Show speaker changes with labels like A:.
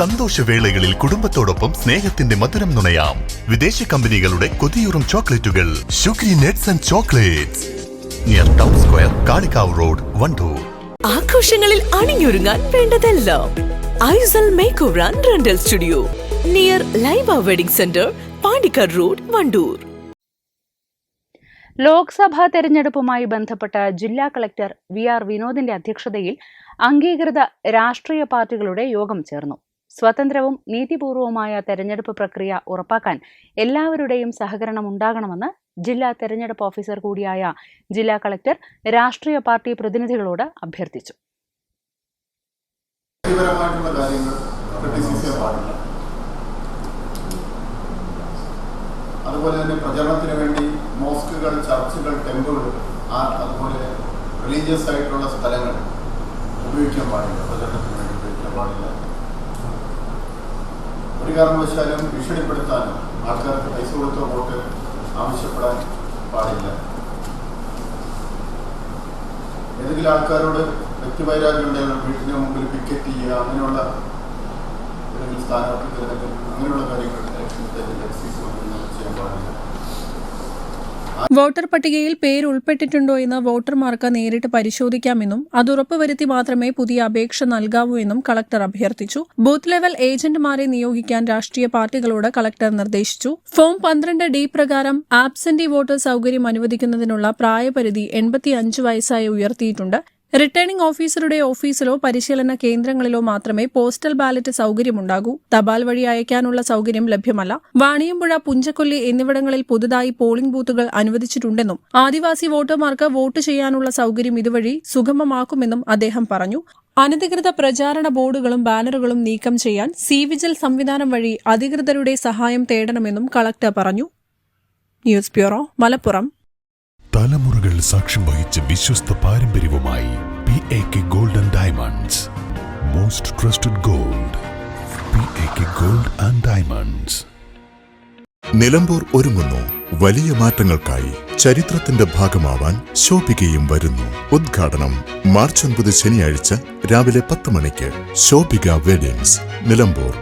A: സന്തോഷവേളകളിൽ കുടുംബത്തോടൊപ്പം സ്നേഹത്തിന്റെ മധുരം നുണയാം വിദേശ കമ്പനികളുടെ കൊതിയൂറും ചോക്ലേറ്റുകൾ Shukri nuts and chocolates near town square Kalikavu road Wandoor
B: ആഘോഷങ്ങളിൽ അണിഞ്ഞൊരുങ്ങാൻ വേണ്ടതെല്ലാം Aisal make over rental studio near Laiva wedding centre Pandikkad road Wandoor
C: Lok Sabha തെരഞ്ഞെടുപ്പുമായി ബന്ധപ്പെട്ട ജില്ലാ കളക്ടർ വി ആർ വിനോദിന്റെ അധ്യക്ഷതയിൽ അംഗീകൃത രാഷ്ട്രീയ പാർട്ടികളുടെ യോഗം ചേർന്നു സ്വതന്ത്രവും നീതിപൂർവവുമായ തെരഞ്ഞെടുപ്പ് പ്രക്രിയ ഉറപ്പാക്കാൻ എല്ലാവരുടെയും സഹകരണം ഉണ്ടാകണമെന്ന് ജില്ലാ തെരഞ്ഞെടുപ്പ് ഓഫീസർ കൂടിയായ ജില്ലാ കളക്ടർ രാഷ്ട്രീയ പാർട്ടി പ്രതിനിധികളോട് അഭ്യർത്ഥിച്ചു അതുപോലെ തന്നെ പ്രചരണത്തിന് വേണ്ടി മോസ്കുകൾ ചർച്ചുകൾ ടെമ്പിളുകൾ അതുപോലെ റിലീജിയസ് ആയിട്ടുള്ള സ്ഥലങ്ങൾ ഉപയോഗിക്കാൻ പാടില്ല പ്രചരണത്തിന് വേണ്ടി ഉപയോഗിക്കാൻ പാടില്ല
D: ഒരു കാരണവശാലും ഭീഷണിപ്പെടുത്താനോ ആൾക്കാർക്ക് പൈസ കൊടുത്ത വോട്ട് ആവശ്യപ്പെടാൻ പാടില്ല ഏതെങ്കിലും ആൾക്കാരോട് വ്യക്തിവൈരാഗ്യം ഉണ്ടായാലും വീട്ടിന്റെ മുമ്പിൽ പിക്കറ്റ് ചെയ്യുക അങ്ങനെയുള്ള ഏതെങ്കിലും സ്ഥാനാർത്ഥി അങ്ങനെയുള്ള കാര്യങ്ങൾ ഇലക്ഷൻ എക്സൈസ് വോട്ടർ പട്ടികയിൽ പേര് ഉൾപ്പെട്ടിട്ടുണ്ടോ എന്ന് വോട്ടർമാർക്ക് നേരിട്ട് പരിശോധിക്കാമെന്നും അത് ഉറപ്പുവരുത്തി മാത്രമേ പുതിയ അപേക്ഷ നൽകാവൂ എന്നും കളക്ടർ അഭ്യർത്ഥിച്ചു ബൂത്ത് ലെവൽ ഏജന്റുമാരെ നിയോഗിക്കാൻ രാഷ്ട്രീയ പാർട്ടികളോട് കളക്ടർ നിർദ്ദേശിച്ചു ഫോം പന്ത്രണ്ട് ഡി പ്രകാരം ആബ്സെന്റി വോട്ടർ സൌകര്യം അനുവദിക്കുന്നതിനുള്ള പ്രായപരിധി എൺപത്തിയഞ്ച് വയസ്സായി ഉയർത്തിയിട്ടുണ്ട് റിട്ടേണിംഗ് ഓഫീസറുടെ ഓഫീസിലോ പരിശീലന കേന്ദ്രങ്ങളിലോ മാത്രമേ പോസ്റ്റൽ ബാലറ്റ് സൗകര്യമുണ്ടാകൂ തപാൽ വഴി അയക്കാനുള്ള സൌകര്യം ലഭ്യമല്ല വാണിയമ്പുഴ പുഞ്ചക്കൊല്ലി എന്നിവിടങ്ങളിൽ പുതുതായി പോളിംഗ് ബൂത്തുകൾ അനുവദിച്ചിട്ടുണ്ടെന്നും ആദിവാസി വോട്ടർമാർക്ക് വോട്ട് ചെയ്യാനുള്ള സൗകര്യം ഇതുവഴി സുഗമമാക്കുമെന്നും അദ്ദേഹം പറഞ്ഞു അനധികൃത പ്രചാരണ ബോർഡുകളും ബാനറുകളും നീക്കം ചെയ്യാൻ സി വിജിൽ സംവിധാനം വഴി അധികൃതരുടെ സഹായം തേടണമെന്നും കളക്ടർ പറഞ്ഞു ന്യൂസ് ബ്യൂറോ മലപ്പുറം
E: സാക്ഷ്യം വഹിച്ച വിശ്വസ്ത പാരമ്പര്യവുമായി P A K gold and diamonds most trusted gold P A K gold and diamonds
F: Nilambur ഒരുങ്ങുന്നു വലിയ മാറ്റങ്ങൾക്കായി ചരിത്രത്തിന്റെ ഭാഗമാവാൻ ശോഭികയും വരുന്നു ഉദ്ഘാടനം മാർച്ച് ഒൻപത് ശനിയാഴ്ച രാവിലെ പത്ത് മണിക്ക് ശോഭിക വെഡിങ്സ് നിലമ്പൂർ